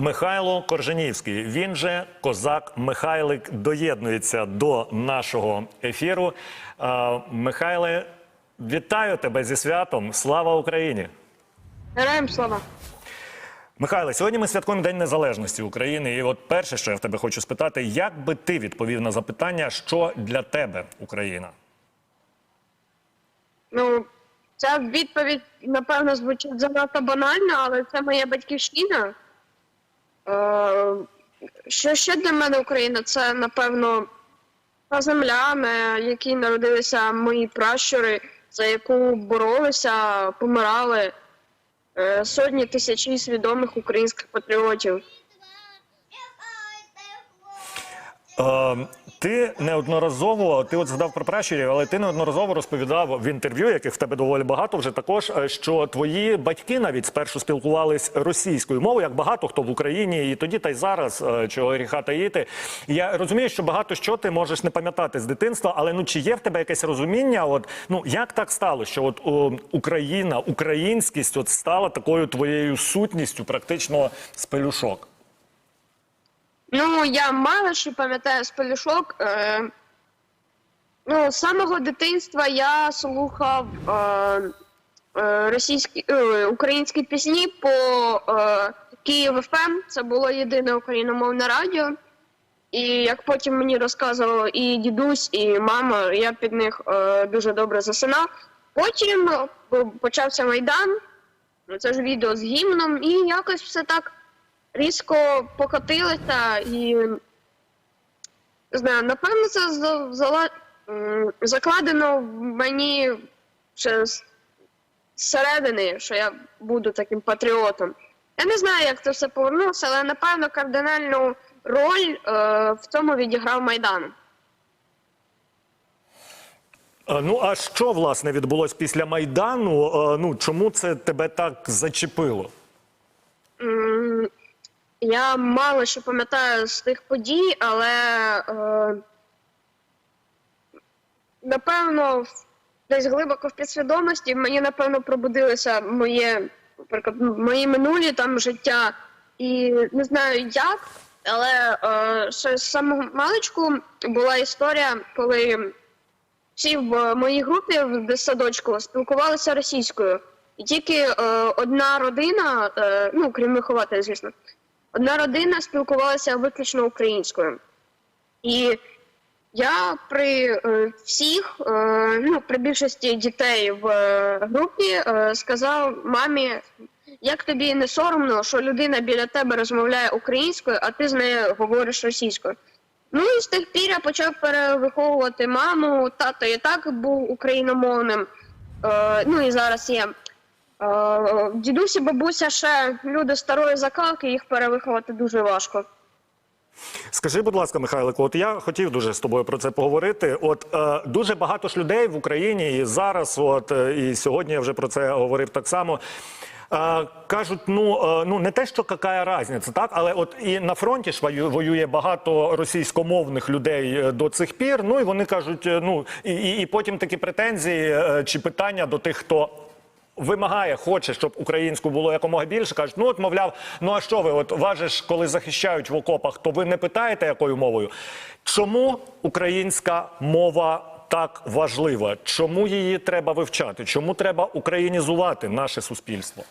Михайло Корженівський. Він же козак Михайлик доєднується до нашого ефіру. Е, Михайле, вітаю тебе зі святом. Слава Україні! Героям слава. Михайле, сьогодні ми святкуємо День Незалежності України. І от перше, що я в тебе хочу спитати, як би ти відповів на запитання, що для тебе Україна? Ну, ця відповідь, напевно, звучить занадто банально, але це моя батьківщина. Е, що ще для мене Україна? Це, напевно, та земля, на якій народилися мої пращури, за яку боролися, помирали е, сотні тисячі свідомих українських патріотів. Ти неодноразово, ти от згадав про пращурів, але ти неодноразово розповідав в інтерв'ю, яких в тебе доволі багато вже також, е, що твої батьки навіть спершу спілкувались російською мовою, як багато хто в Україні, і тоді та й зараз е, чого гріха таїти. Я розумію, що багато що ти можеш не пам'ятати з дитинства, але ну чи є в тебе якесь розуміння? От ну як так стало, що от о, Україна, українськість от стала такою твоєю сутністю, практично з пелюшок? Ну, я мало що пам'ятаю з пелюшок. Е, ну, з самого дитинства я слухав е, е, російські, е, українські пісні по е, Київ ФМ. Це було єдине україномовне радіо. І як потім мені розказував і дідусь, і мама, я під них е, дуже добре засинав. Потім е, почався Майдан, це ж відео з гімном, і якось все так різко покотилося і знаю, напевно, це закладено в мені ще зсередини, що я буду таким патріотом. Я не знаю, як це все повернулося, але напевно кардинальну роль е, в цьому відіграв Майдан. Е, Ну а що власне відбулось після майдану? Е, Ну чому це тебе так зачепило? Я мало що пам'ятаю з тих подій, але е, напевно, десь глибоко в підсвідомості мені напевно пробудилося моє, наприклад, мої минулі там життя. І не знаю як, але е, ще з самого маличку була історія, коли всі в моїй групі в дитсадочку спілкувалися російською. І тільки е, одна родина, е, ну крім вихователя, звісно, одна родина спілкувалася виключно українською. І я при е, всіх, е, ну, при більшості дітей в е, групі сказав мамі, як тобі не соромно, що людина біля тебе розмовляє українською, а ти з нею говориш російською. Ну і з тих пір я почав перевиховувати маму, тато і так був україномовним. Ну і зараз є. Е, дідусі, бабуся ще люди старої закалки, їх перевиховати дуже важко. Скажи, будь ласка, Михайлику, от я хотів дуже з тобою про це поговорити. От е, дуже багато ж людей в Україні і зараз, от е, і сьогодні я вже про це говорив так само. Е, кажуть, ну е, ну не те, що яка різниця, так, але от і на фронті ж вою- воює багато російськомовних людей е, до цих пір. Ну і вони кажуть, ну і, і, і потім такі претензії е, чи питання до тих, хто вимагає, хоче, щоб українську було якомога більше. кажуть, ну от мовляв, ну а що ви? От важиш, коли захищають в окопах, то ви не питаєте, якою мовою? Чому українська мова так важлива? Чому її треба вивчати? Чому треба українізувати наше суспільство?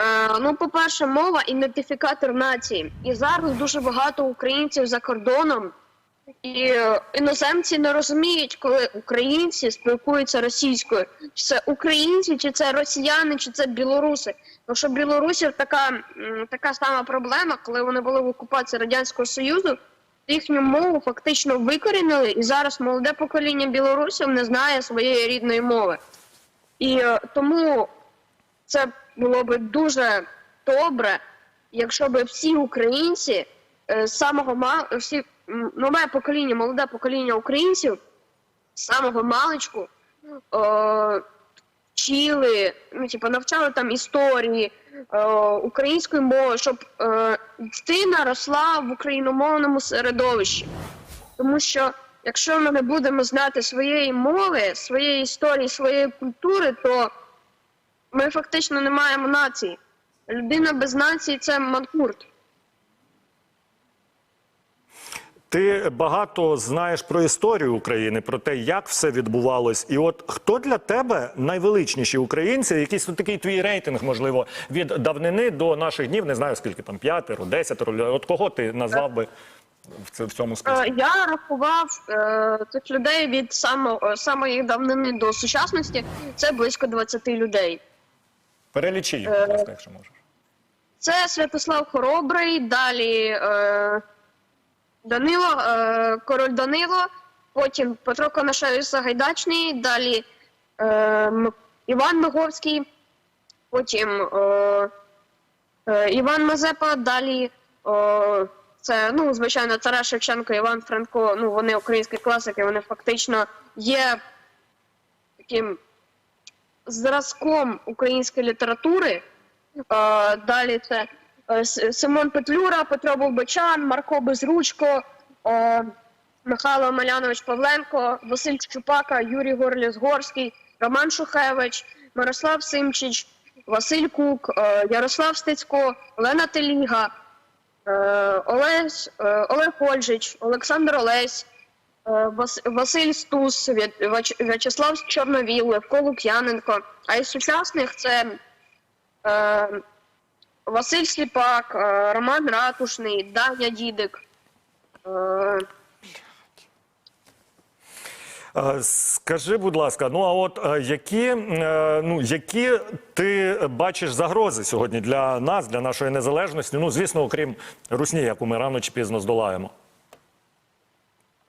Е, ну, по-перше, мова ідентифікатор нації. І зараз дуже багато українців за кордоном, і іноземці не розуміють, коли українці спілкуються російською. Чи це українці, чи це росіяни, чи це білоруси. Тому що білорусів така, така сама проблема, коли вони були в окупації Радянського Союзу, їхню мову фактично викорінили, і зараз молоде покоління білорусів не знає своєї рідної мови. І е, тому це було би дуже добре, якщо б всі українці е, з самого всі нове покоління, молоде покоління українців з самого маличку е, вчили, ну типу, навчали там історії е, української мови, щоб е, дитина росла в україномовному середовищі. Тому що якщо ми не будемо знати своєї мови, своєї історії, своєї культури, то ми фактично не маємо нації. Людина без нації це манкурт. Ти багато знаєш про історію України, про те, як все відбувалось. І от хто для тебе найвеличніші українці? Якийсь от такий твій рейтинг, можливо, від давнини до наших днів, не знаю скільки там, п'ятеро, десятеро. От кого ти назвав би в цьому списку? Е, Я рахував е, цих людей від само, е, самої давнини до сучасності. Це близько 20 людей. Перелічи їх, будь ласка, якщо можеш. Це Святослав Хоробрий, далі е, Данило, е, король Данило, потім Петро Конашевич Сагайдачний, далі е, Іван Миговський, потім е, Іван Мазепа, далі це, ну, звичайно, Тарас Шевченко, Іван Франко, ну, вони українські класики, вони фактично є таким зразком української літератури. Далі це Симон Петлюра, Петро Болбочан, Марко Безручко, е, Михайло Малянович Павленко, Василь Чупака, Юрій Горліс Горський, Роман Шухевич, Мирослав Симчич, Василь Кук, е, Ярослав Стецько, е, Олесь, е, Олег Ольжич, Олександр Олесь, е, Василь Стус, В'ячеслав Чорновіл, Левко Лук'яненко. А із сучасних це е, Василь Сліпак, е, Роман Ратушний, Даня Дідик. Е, Е, Скажи, будь ласка, ну а от е, які, е, ну які ти бачиш загрози сьогодні для нас, для нашої незалежності? Ну, звісно, окрім русні, яку ми рано чи пізно здолаємо.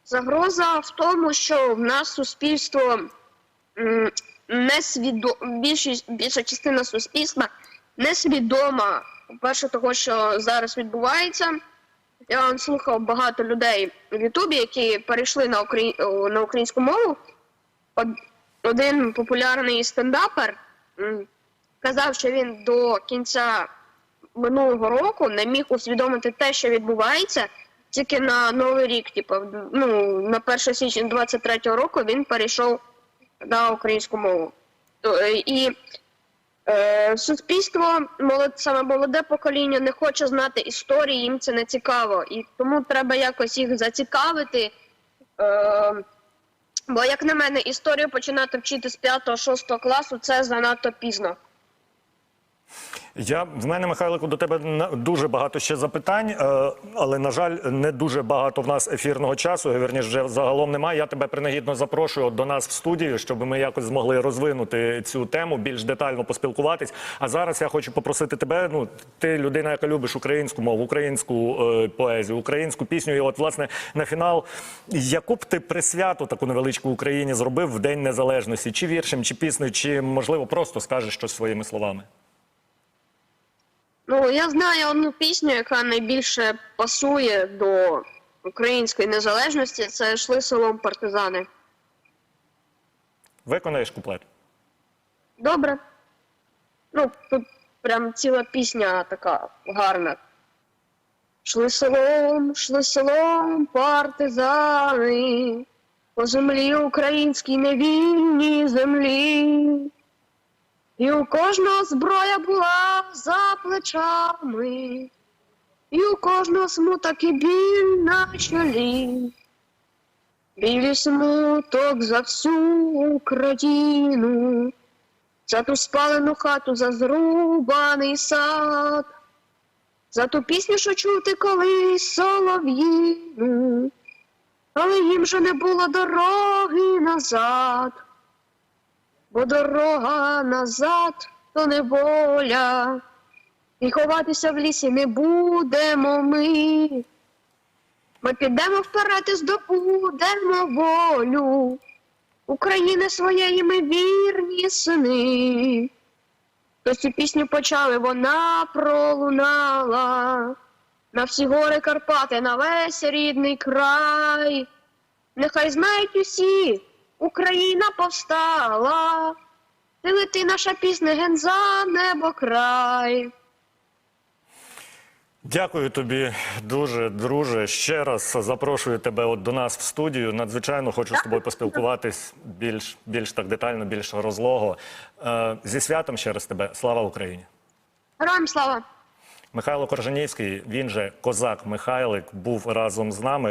Загроза в тому, що в нас суспільство м, несвідо... більшість, більша частина суспільства несвідома. По-перше, того, що зараз відбувається. Я вам слухав багато людей в Ютубі, які перейшли на, украї... на українську мову. Один популярний стендапер казав, що він до кінця минулого року не міг усвідомити те, що відбувається, тільки на новий рік, типу, ну, на 1 січня 23-го року він перейшов на українську мову. Е, І е, суспільство, молод, саме молоде покоління, не хоче знати історії, їм це не цікаво. І тому треба якось їх зацікавити. Е, бо, як на мене, історію починати вчити з 5-6 класу це занадто пізно. Я в мене, Михайлику, до тебе дуже багато ще запитань, е, але на жаль, не дуже багато в нас ефірного часу. Вірніше, вже загалом немає. Я тебе принагідно запрошую до нас в студію, щоб ми якось змогли розвинути цю тему, більш детально поспілкуватись. А зараз я хочу попросити тебе. Ну, ти людина, яка любиш українську мову, українську е, поезію, українську пісню. І от, власне, на фінал, яку б ти присвяту таку невеличку Україні зробив в День Незалежності, чи віршем, чи піснею, чи можливо просто скажеш щось своїми словами. Ну, я знаю одну пісню, яка найбільше пасує до української незалежності. Це йшли селом партизани. Виконаєш куплет? Добре. Ну, тут прям ціла пісня така гарна. Шли селом, шли селом партизани, по землі українській невільній землі. І у кожного зброя була за плечами, і у кожного смуток і біль на чолі. Білі смуток за всю Україну, за ту спалену хату, за зрубаний сад, за ту пісню, що чув ти колись солов'їну, але їм же не було дороги назад, бо дорога назад то неволя, і ховатися в лісі не будемо ми. Ми підемо вперед і здобудемо волю. України своєї ми вірні сини. То цю пісню почали, вона пролунала. На всі гори Карпати, на весь рідний край. Нехай знають усі, Україна повстала. Ти лети наша пісня ген за небо край. Дякую тобі дуже, друже. Ще раз запрошую тебе от до нас в студію. Надзвичайно хочу з тобою поспілкуватись більш, більш так детально, більш розлого. Е, зі святом ще раз тебе. Слава Україні! Героям слава! Михайло Коржанівський, він же козак Михайлик, був разом з нами.